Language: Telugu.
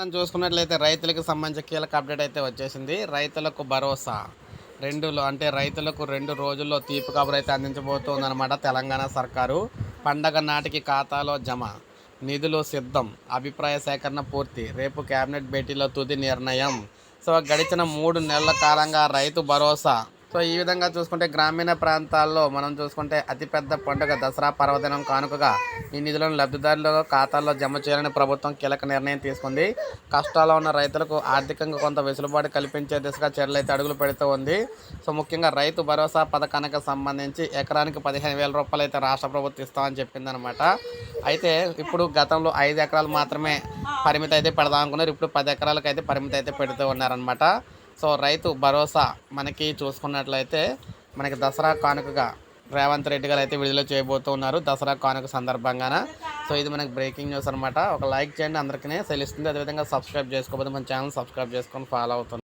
మనం చూసుకున్నట్లయితే రైతులకు సంబంధించి కీలక అప్డేట్ అయితే వచ్చేసింది. రైతులకు భరోసా. రెండులో అంటే రైతులకు రెండు రోజుల్లో తీపి కబురు అయితే అందించబోతోందన్నమాట తెలంగాణ సర్కారు. పండగ నాటికి ఖాతాలో జమ. నిధులు సిద్ధం. అభిప్రాయ సేకరణ పూర్తి. రేపు కేబినెట్ భేటీలో తుది నిర్ణయం. సో గడిచిన మూడు నెలల కాలంగా రైతు భరోసా. సో ఈ విధంగా చూసుకుంటే గ్రామీణ ప్రాంతాల్లో మనం చూసుకుంటే అతిపెద్ద పండుగ దసరా పర్వదినం కానుకగా ఈ నిధులను లబ్ధిదారుల ఖాతాల్లో జమ చేయాలని ప్రభుత్వం కీలక నిర్ణయం తీసుకుంది. కష్టాల్లో ఉన్న రైతులకు ఆర్థికంగా కొంత వెసులుబాటు కల్పించే దిశగా చర్యలైతే అడుగులు పెడుతూ ఉంది. సో ముఖ్యంగా రైతు భరోసా పథకానికి సంబంధించి ఎకరానికి పదిహేను వేల రూపాయలు అయితే రాష్ట్ర ప్రభుత్వం ఇస్తామని చెప్పిందనమాట అయితే ఇప్పుడు గతంలో ఐదు ఎకరాలు మాత్రమే పరిమితి అయితే పెడదాం అనుకున్నారు. ఇప్పుడు పది ఎకరాలకు అయితే పరిమితి అయితే పెడుతూ ఉన్నారనమాట సో రైతు భరోసా మనకి చూసుకున్నట్లయితే మనకి దసరా కానుకగా రేవంత్ రెడ్డి గారు అయితే విడుదల చేయబోతూ ఉన్నారు దసరా కానుక సందర్భంగాన. సో ఇది మనకి బ్రేకింగ్ న్యూస్ అనమాట ఒక లైక్ చేయండి అందరికీ తెలుస్తుంది అదేవిధంగా సబ్స్క్రైబ్ చేసుకోకపోతే మన ఛానల్ సబ్స్క్రైబ్ చేసుకొని ఫాలో అవుతుంది.